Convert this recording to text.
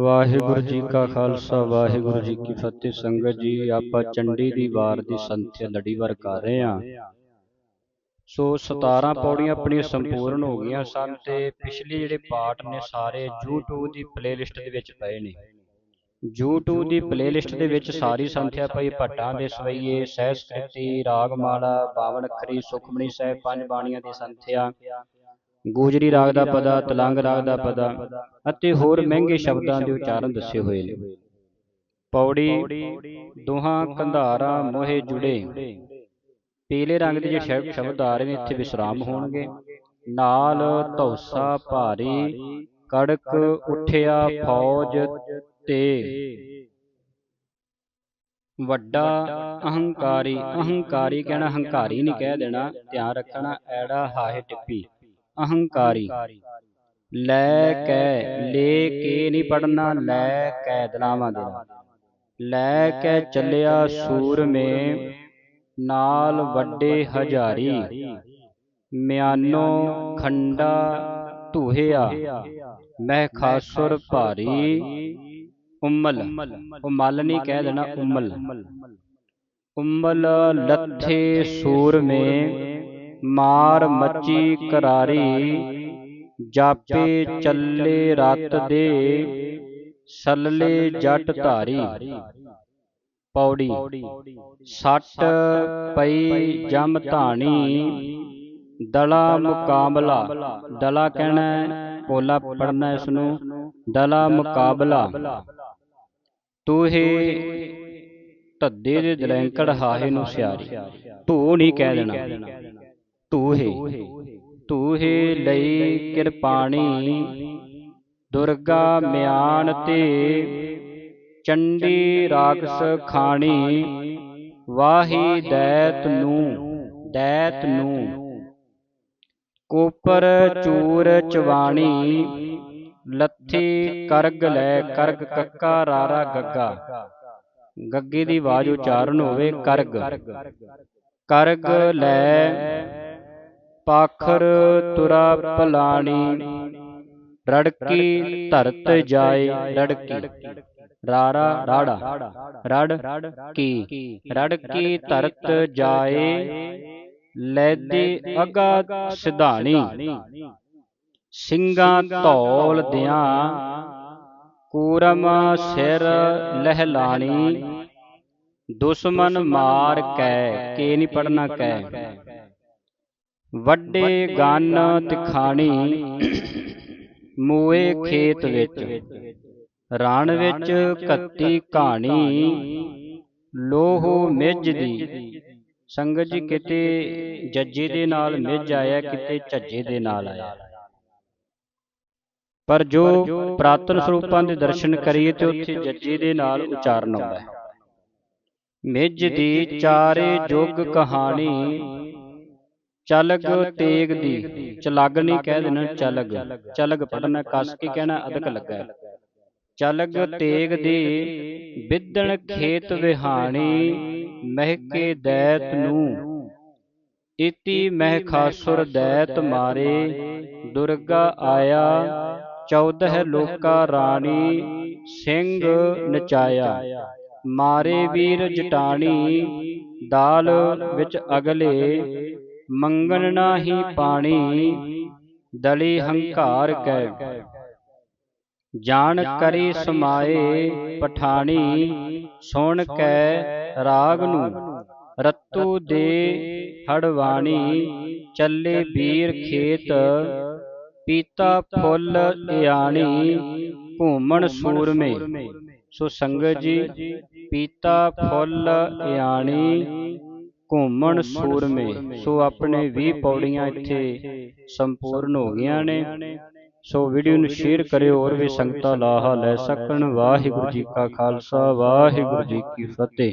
ਵਾਹਿਗੁਰੂ ਜੀ ਕਾ ਖਾਲਸਾ ਵਾਹਿਗੁਰੂ ਜੀ ਕੀ ਫਤਿਹ। ਸੰਗਤ ਜੀ ਆਪਾਂ ਚੰਡੀ ਦੀ ਵਾਰ ਦੀ ਸੰਥਿਆ ਲੜੀਵਾਰ ਕਰ ਰਹੇ ਹਾਂ। ਸੋ 17 ਪੌੜੀਆਂ ਆਪਣੀਆਂ ਸੰਪੂਰਨ ਹੋ ਗਈਆਂ ਸਨ ਤੇ ਪਿਛਲੇ ਜਿਹੜੇ ਪਾਠ ਨੇ ਸਾਰੇ YouTube ਦੀ ਪਲੇਲਿਸਟ ਦੇ ਵਿੱਚ ਪਏ ਨੇ। YouTube ਦੀ ਪਲੇਲਿਸਟ ਦੇ ਵਿੱਚ ਸਾਰੀ ਸੰਥਿਆ ਪਈ ਭੱਟਾਂ ਦੇ ਸਵਈਏ ਸਹਿ ਸਕ੍ਰਿਤੀ ਰਾਗਮਾਲਾ ਬਾਵਨ ਅੱਖਰੀ ਸੁਖਮਣੀ ਸਾਹਿਬ ਪੰਜ ਬਾਣੀਆਂ ਦੀ ਸੰਥਿਆ। ਗੋਜਰੀ ਰਾਗ ਦਾ ਪਦਾ, ਤਲੰਗ ਰਾਗ ਦਾ ਪਦਾ ਅਤੇ ਹੋਰ ਮਹਿੰਗੇ ਸ਼ਬਦਾਂ ਦੇ ਉਚਾਰਨ ਦੱਸੇ ਹੋਏ ਨੇ। ਪੌੜੀ, ਦੋਹਾਂ ਕੰਧਾਰਾਂ, ਮੋਹੇ ਜੁੜੇ। ਪੀਲੇ ਰੰਗ ਦੇ ਜਿਹੜੇ ਸ਼ਬਦ ਆ ਰਹੇ ਨੇ, ਇੱਥੇ ਵਿਸਰਾਮ ਹੋਣਗੇ। ਨਾਲ ਧੌਸਾ ਭਾਰੀ, ਕੜਕ ਉਠਿਆ ਫੌਜ ਤੇ। ਵੱਡਾ ਅਹੰਕਾਰੀ ਅਹੰਕਾਰੀ ਕਹਿਣਾ ਹੰਕਾਰੀ ਨਹੀਂ ਕਹਿ ਦੇਣਾ, ਧਿਆਨ ਰੱਖਣਾ, ਐੜਾ ਹਾਹੇ ਟਿੱਪੀ। ਅਹੰਕਾਰੀ। ਲੈ ਕੈ, ਲੈ ਕੇ ਨਹੀਂ ਪੜਨਾ ਲੈ ਕੈ ਦਲਾਵਾਂ ਦੇ ਲੈ ਕੇ ਚੱਲਿਆ ਸੂਰਮੇ ਨਾਲ ਵੱਡੇ ਹਜ਼ਾਰੀ। ਮਿਆਨੋ ਖੰਡਾ ਧੂਹਿਆ ਮਹਿ ਖਾਸੁਰ ਭਾਰੀ। ਉਮਲ ਉਮਲ ਨਹੀਂ ਕਹਿ ਦੇਣਾ, ਉਮਲ। ਉਮਲ ਲੱਥੇ ਸੂਰਮੇ ਮਾਰ ਮੱਚੀ ਕਰਾਰੀ ਜਾਪੇ ਚੱਲੇ ਰਤ ਦੇ ਸੱਲੇ ਜੱਟ ਧਾਰੀ। ਪੌੜੀ ਸੱਟ ਪਈ ਜਮ ਧਾਣੀ। ਦਲਾ ਮੁਕਾਬਲਾ। ਦਲਾ ਕਹਿਣਾ ਪੋਲਾ ਪੜਨਾ ਇਸ ਨੂੰ ਦਲਾ ਮੁਕਾਬਲਾ। ਤੂਹੇ ਧੱਦੇ ਦੇ ਦਲੈਂਕੜ ਹਾਹੇ ਨੂੰ ਸਿਆਰੀ। ਧੂ ਨਹੀਂ ਕਹਿ ਦੇਣਾ। ਤੂਹੇ ਧੂਹੇ ਲਈ ਕਿਰਪਾਣੀ, ਦੁਰਗਾ ਮਿਆਨ ਤੇ ਚੰਡੀ ਰਾਖਸ ਖਾਣੀ, ਵਾਹੀ ਦੈਤ ਨੂੰ ਦੈਤ ਨੂੰ। ਕੋਪਰ ਚੂਰ ਚਵਾਣੀ, ਲੱਥੀ ਕਰਗ ਲੈ ਕਰਗ ਕੱਕਾ ਰਾਰਾ ਗੱਗਾ। ਗੱਗੇ ਦੀ ਆਵਾਜ਼ ਉਚਾਰਨ ਹੋਵੇ ਕਰਗ। ਕਰਗ ਲੈ ਪਾਖਰ ਤੁਰਾ ਪਲਾਣੀ ਰੜਕੀ ਧਰਤ ਜਾਏ ਰੜਕੀ। ਰਾਰਾ ਰਾੜਾ। ਰੜ। ਕੀ ਰੜਕੀ। ਧਰਤ ਜਾਏ। ਲੈਦੇ ਅਗਾ ਸਿਧਾਣੀ। ਸਿੰਘਾਂ ਧੌਲ ਦਿਆਂ। ਕੂਰਮ ਸਿਰ ਲਹਿਲਾਣੀ। ਦੁਸ਼ਮਨ ਮਾਰ ਕੈ ਕੇ ਨਹੀਂ ਪੜਨਾ ਕੈ। ਵੱਡੇ ਗੰਨ ਤਿਖਾਣੀ ਮੂਏ ਖੇਤ ਵਿੱਚ ਰਣ ਵਿੱਚ ਕੱਤੀ ਕਹਾਣੀ ਲੋਹੋ ਮਿੱਝ ਦੀ ਸੰਗਤ ਜੀ ਕਿਤੇ ਜੱਜੇ ਦੇ ਨਾਲ ਮਿੱਝ ਆਇਆ ਕਿਤੇ ਝੱਜੇ ਦੇ ਨਾਲ ਆਇਆ। ਪਰ ਜੋ ਪ੍ਰਾਤਨ ਸਰੂਪਾਂ ਦੇ ਦਰਸ਼ਨ ਕਰੀਏ ਤੇ ਉੱਥੇ ਜੱਜੇ ਦੇ ਨਾਲ ਉਚਾਰਨ ਆਉਂਦਾ ਹੈ। ਮਿੱਝ ਦੀ ਚਾਰੇ ਜੁਗ ਕਹਾਣੀ ਚਲਗ ਤੇਗ ਦੀ ਚਲਗ ਨਹੀਂ ਕਹਿ ਦੇਣਾ ਚਲਗ। ਚਲਗ। ਪੜਨਾ ਕਸ ਕੇ ਕਹਿਣਾ ਅਦਕ ਲੱਗਾ ਚਲਗ ਤੇਗ ਦੀ ਵਿਦਣ ਖੇਤ ਵਿਹਾਣੀ ਮਹਿਕੇ ਦੈਤ ਨੂੰ। ਇਤੀ ਮਹਿ ਖਾਸੁਰ ਦੈਤ ਮਾਰੇ ਦੁਰਗਾ ਆਇਆ 14 ਲੋਕਾ ਰਾਣੀ ਸਿੰਘ ਨਚਾਇਆ। ਮਾਰੇ ਵੀਰ ਜਟਾਣੀ ਦਾਲ ਵਿੱਚ ਅਗਲੇ ਮੰਗਣ ਨਾਹੀ ਪਾਣੀ ਦਲੀ ਹੰਕਾਰ ਕੈ। ਜਾਣ ਕਰੀ ਸਮਾਏ ਪਠਾਣੀ ਸੁਣ ਕੈ ਰਾਗ ਨੂੰ। ਰਤੂ ਦੇ ਹੜਵਾਣੀ ਚੱਲੇ ਵੀਰ ਖੇਤ ਪੀਤਾ ਫੁੱਲ ਇਆਣੀ ਘੂਮਣ ਸੂਰਮੇ। ਸੋ ਸੰਗਤ ਜੀ ਪੀਤਾ ਫੁੱਲ ਇਆਣੀ ਘੂਮਣ ਸੂਰਮੇ। ਸੋ ਆਪਣੇ 20 ਪੌੜੀਆਂ ਇੱਥੇ ਸੰਪੂਰਨ ਹੋ ਗਈਆਂ ਨੇ। ਸੋ ਵੀਡੀਓ ਨੂੰ ਸ਼ੇਅਰ ਕਰਿਓ ਹੋਰ ਵੀ ਸੰਗਤਾਂ ਲਾਹਾ ਲੈ ਸਕਣ। ਵਾਹਿਗੁਰੂ ਜੀ ਕਾ ਖਾਲਸਾ ਵਾਹਿਗੁਰੂ ਜੀ ਕੀ ਫਤਿਹ।